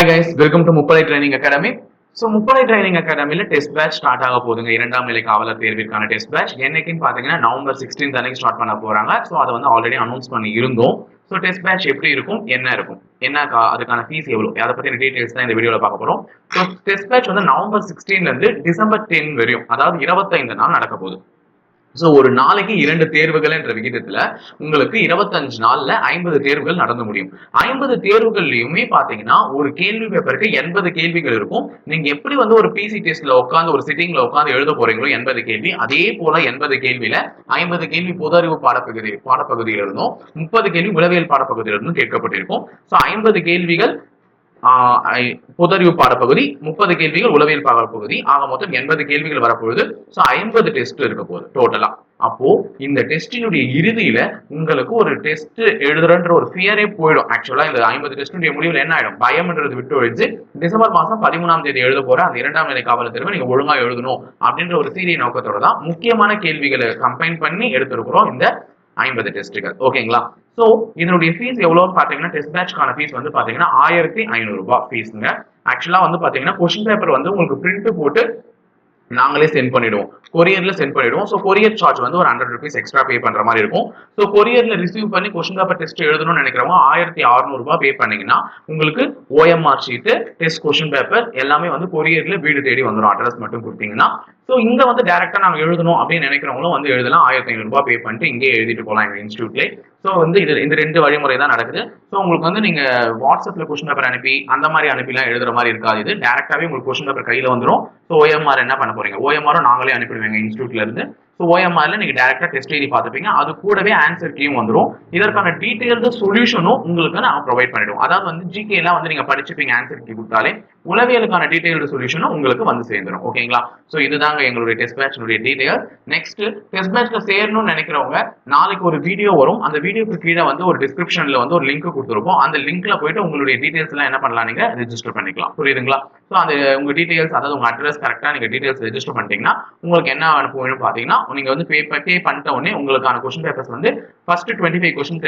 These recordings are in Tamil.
Hi guys welcome to Muppadai training academy so Muppadai training அகாடமியில் டெஸ்ட் பேட்ச் ஸ்டார்ட் ஆக போகுதுங்க. இரண்டாம் நிலை காவலர் தேர்விற்கான டெஸ்ட் பேட்ச் என்னைக்குன்னு பார்த்தீங்கன்னா நவம்பர் சிக்ஸ்டீன் அன்னைக்கு ஸ்டார்ட் பண்ண போறாங்க. ஸோ அதை வந்து ஆல்ரெடி அனௌன்ஸ் பண்ணி இருந்தோம். ஸோ டெஸ்ட் பேட்ச் எப்படி இருக்கும்? என்ன இருக்கும்? என்ன கா- அதுக்கான ஃபீஸ் எவ்வளோ அதை பற்றின டீடைல்ஸ் தான் இந்த வீடியோவில் பார்க்க போகிறோம் ஸோ டெஸ்ட் பேட்ச் வந்து நவம்பர் 16 ல இருந்து டிசம்பர் டென் வரையும் அதாவது இருபத்தைந்து நாள் நடக்க போகுது. ஸோ ஒரு நாளைக்கு இரண்டு தேர்வுகள் என்ற விகிதத்துல உங்களுக்கு இருபத்தஞ்சு நாள்ல ஐம்பது தேர்வுகள் நடந்து முடியும். ஐம்பது தேர்வுகள்லயுமே பாத்தீங்கன்னா ஒரு கேள்வி பேப்பருக்கு எண்பது கேள்விகள் இருக்கும். நீங்க எப்படி வந்து ஒரு பிசி டெஸ்ட்ல உட்காந்து ஒரு சிட்டிங்ல உட்காந்து எழுத போறீங்களோ எண்பது கேள்வி. அதே போல எண்பது கேள்வியில ஐம்பது கேள்வி பொது அறிவு பாடப்பகுதி பாடப்பகுதியில இருந்தும் முப்பது கேள்வி உளவியல் பாடப்பகுதியில இருந்தும் கேட்கப்பட்டிருக்கும். ஸோ ஐம்பது கேள்விகள் புதறிவு பாடப்பகுதி முப்பது கேள்விகள் உளவியல் பாடப்பகுதி ஆக மொத்தம் எண்பது கேள்விகள் வரப்போகுது. ஸோ ஐம்பது டெஸ்ட் இருக்க போகுது டோட்டலா அப்போ இந்த டெஸ்டினுடைய இறுதியில உங்களுக்கு ஒரு டெஸ்ட் எழுதுறன்ற ஒரு ஃபியரே போயிடும். ஆக்சுவலா இந்த ஐம்பது டெஸ்டினுடைய முடிவில் என்ன ஆயிடும்? பயம்ன்றது விட்டு ஒழிச்சு டிசம்பர் மாசம் பதிமூணாம் தேதி எழுத போற அந்த இரண்டாம் நிலை காவல் தேர்வை நீங்க ஒழுங்கா எழுதணும் அப்படின்ற ஒரு சீரிய நோக்கத்தோட தான் முக்கியமான கேள்விகளை கம்பைன் பண்ணி எடுத்திருக்கிறோம் இந்த ஐம்பது டெஸ்ட்டுகள் ஓகேங்களா ஸோ இதனுடைய ஃபீஸ் எவ்வளோன்னு பார்த்தீங்கன்னா டெஸ்ட் பேட்ச்க்கான ஃபீஸ் வந்து பார்த்தீங்கன்னா ஆயிரத்தி ஐநூறுரூபா ஃபீஸுங்க ஆக்சுவலாக வந்து பார்த்தீங்கன்னா கொஷின் பேப்பர் வந்து உங்களுக்கு பிரிண்ட் போட்டு நாங்களே சென்ட் பண்ணிடுவோம். கொரியரில் சென்ட் பண்ணிடுவோம். ஸோ கொரியர் சார்ஜ் வந்து ஒரு ஹண்ட்ரட் ருபீஸ் எக்ஸ்ட்ரா பே பண்ணுற மாதிரி இருக்கும். ஸோ கொரியரில் ரிசீவ் பண்ணி கொஷின் பேப்பர் டெஸ்ட் எழுதணும்னு நினைக்கிறவங்க ஆயிரத்தி அறுநூறுபா பே பண்ணீங்கன்னா உங்களுக்கு OMR sheet test question paper எல்லாமே வந்து கொரியரில் வீடு தேடி வந்துடும் அட்ரஸ் மட்டும் கொடுத்தீங்கன்னா. ஸோ இங்கே வந்து டேரெக்டாக நாங்கள் எழுதணும் அப்படின்னு நினைக்கிறவங்களும் வந்து எழுதலாம். ஆயிரத்தி ஐநூறுபா பே பண்ணிட்டு இங்கே எழுதிட்டு போகலாம் எங்கள் இன்ஸ்டியூட்லேயே ஸோ வந்து இது இந்த ரெண்டு வழிமுறை தான் நடக்குது. ஸோ உங்களுக்கு வந்து நீங்க வாட்ஸ்அப்ல கொஷின் பேப்பர் அனுப்பி அந்த மாதிரி அனுப்பிலாம் எழுதுற மாதிரி இருக்காது இது. டேரக்டாவே உங்களுக்கு கொஷின் பேப்பர் கையில வந்துடும் ஸோ ஓஎம்ஆர் என்ன பண்ண போறீங்க? ஓஎம்ஆரும் நாங்களே அனுப்பிடுவேங்க இன்ஸ்டியூட்ல இருந்து. ஸோ ஓஎம்ஆர்ல நீங்கள் டேரெக்டாக டெஸ்ட் எழுதி பார்த்துப்பீங்க. அது கூடவே ஆன்சர் கீயும் வந்துடும் இதற்கான டீட்டெயில்டு சொல்யூஷனும் உங்களுக்கு நான் ப்ரொவைட் பண்ணிடுவோம். அதாவது வந்து ஜிகேலாம் வந்து நீங்கள் படிச்சுப்பீங்க ஆன்சர் கீ கொடுத்தாலே உளவியலுக்கான டீட்டெயில்டு சொல்யூஷனும் உங்களுக்கு வந்து சேர்ந்துடும் ஓகேங்களா ஸோ இதுதாங்க எங்களுடைய டெஸ்ட் பேட்சினுடைய டீட்டெயில் நெக்ஸ்ட் டெஸ்ட் பேட்ச்ல சேரணும்னு நினைக்கிறவங்க நாளைக்கு ஒரு வீடியோ வரும். அந்த வீடியோக்கு கீழே வந்து ஒரு டிஸ்கிரிப்ஷன்ல வந்து ஒரு லிங்க் கொடுத்துருப்போம். அந்த லிங்க்ல போயிட்டு உங்களுடைய டீட்டெயில்ஸ்லாம் எல்லாம் என்ன பண்ணலாம் நீங்க ரெஜிஸ்டர் பண்ணிக்கலாம். புரியுதுங்களா? ஸோ அந்த உங்க டீட்டெயில்ஸ் அதாவது உங்க அட்ரஸ் கரெக்டாக நீங்க டீட்டெயில்ஸ் ரெஜிஸ்டர் பண்ணிட்டீங்கன்னா உங்களுக்கு என்ன அனுப்புவோம்னு பார்த்தீங்கன்னா நீங்க வந்து பே பே பண்ணிட்ட உடனே உங்களுக்கான கொஸ்டின் பேப்பர்ஸ் வந்து first twenty five question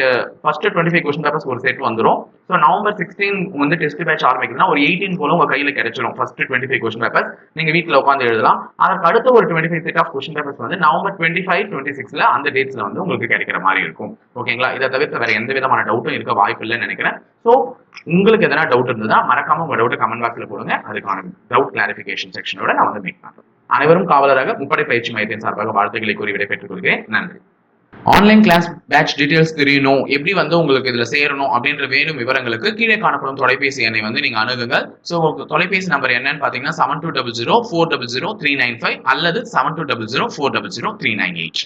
first twenty five question papers ஒரு செட் வந்துரும். ஸோ நவம்பர் சிக்ஸ்டீன் வந்து டெஸ்ட் பேட்ச் ஆரம்பிக்குதுன்னா ஒரு எயிட்டீன் போல உங்கள் கையில் கிடைச்சிடும் first twenty five question papers நீங்கள் வீட்டில் உட்காந்து எழுதலாம். அதற்கு அடுத்த ஒரு twenty five set of question papers வந்து நவம்பர் டுவெண்ட்டி ஃபைவ் டுவெண்ட்டி சிக்ஸில் அந்த டேட்ஸ்ல வந்து உங்களுக்கு கிடைக்கிற மாதிரி இருக்கும். ஓகேங்களா இதை தவிர்த்து வேற எந்த விதமான டவுட்டும் இருக்க வாய்ப்பு இல்லைன்னு நினைக்கிறேன். ஸோ உங்களுக்கு எதனா டவுட் இருந்ததுன்னா மறக்காம உங்க டவுட்டை கமெண்ட் பாக்ஸில் போடுங்க. அதுக்கான டவுட் கிளாரிஃபிகேஷன் செக்ஷனோட நான் வந்து மீட் பண்ணுறேன் அனைவரும் காவலராக முப்படை பயிற்சி மையத்தின் சார்பாக வாழ்த்துக்களை கூறி விடைபெற்றுக் கொள்கிறேன். நன்றி. ஆன்லைன் கிளாஸ் பேட்ச் டீடைல்ஸ் தெரியணும். எப்படி வந்து உங்களுக்கு இதுல சேரணும் அப்படின்ற வேணும் விவரங்களுக்கு கீழே காணப்படும் தொலைபேசி எண்ணை வந்து நீங்க அணுகுங்க ஸோ உங்களுக்கு தொலைபேசி நம்பர் என்னன்னு பாத்தீங்கன்னா seven two double zero four double zero three nine five அல்லது seven two double zero four double zero three nine eight